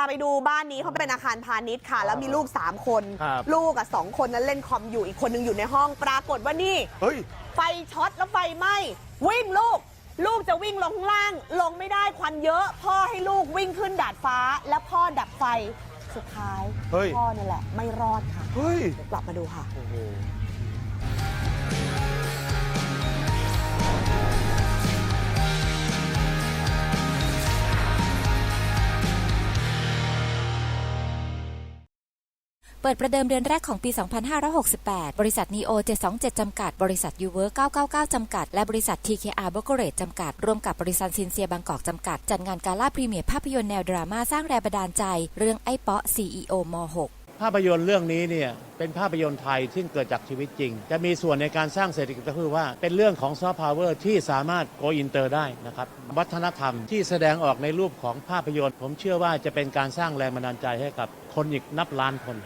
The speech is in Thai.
าไปดูบ้านนี้เขาเป็นอาคารพาณิชย์ค่ะ แล้วมีลูก 3 คน ครับ ลูกอะสองคนนั้นเล่นคอมอยู่อีกคนนึงอยู่ในห้องปรากฏว่านี่ เฮ้ย ไฟช็อตแล้วไฟไหม้วิ่งลูก ลูกจะวิ่งลงข้างล่าง ลงไม่ได้ควันเยอะ พ่อให้ลูกวิ่งขึ้นดาดฟ้า แล้วพ่อดับไฟสุดท้าย เฮ้ย พ่อนี่แหละ ไม่รอดค่ะ เฮ้ยเดี๋ยวกลับมาดูค่ะ โอ้โห เปิดประเดิมเดือนแรกของปี 2568 บริษัท NEO 727 จำกัด บริษัท u w o r k 999 จำกัด และบริษัท TKR b r o k e r a g e จำกัด ร่วมกับบริษัทซินเซียบางกอกจำกัด จัดงานกาล่าพรีเมียร์ภาพยนตร์แนวดราม่าสร้างแรงบันดาลใจ เรื่องไอ้เปาะ CEO ม .6 ภาพยนตร์เรื่องนี้เนี่ยเป็นภาพยนตร์ไทยซึ่งเกิดจากชีวิตจริง จะมีส่วนในการสร้างเศรษฐกิจก็คือว่า เป็นเรื่องของซอฟต์พาวเวอร์ที่สามารถโกอินเตอร์ได้นะครับ วัฒนธรรมที่แสดงออกในรูปของภาพยนตร์ ผมเชื่อว่าจะเป็นการสร้างแรงบันดาลใจให้กับคนอีกนับล้านคน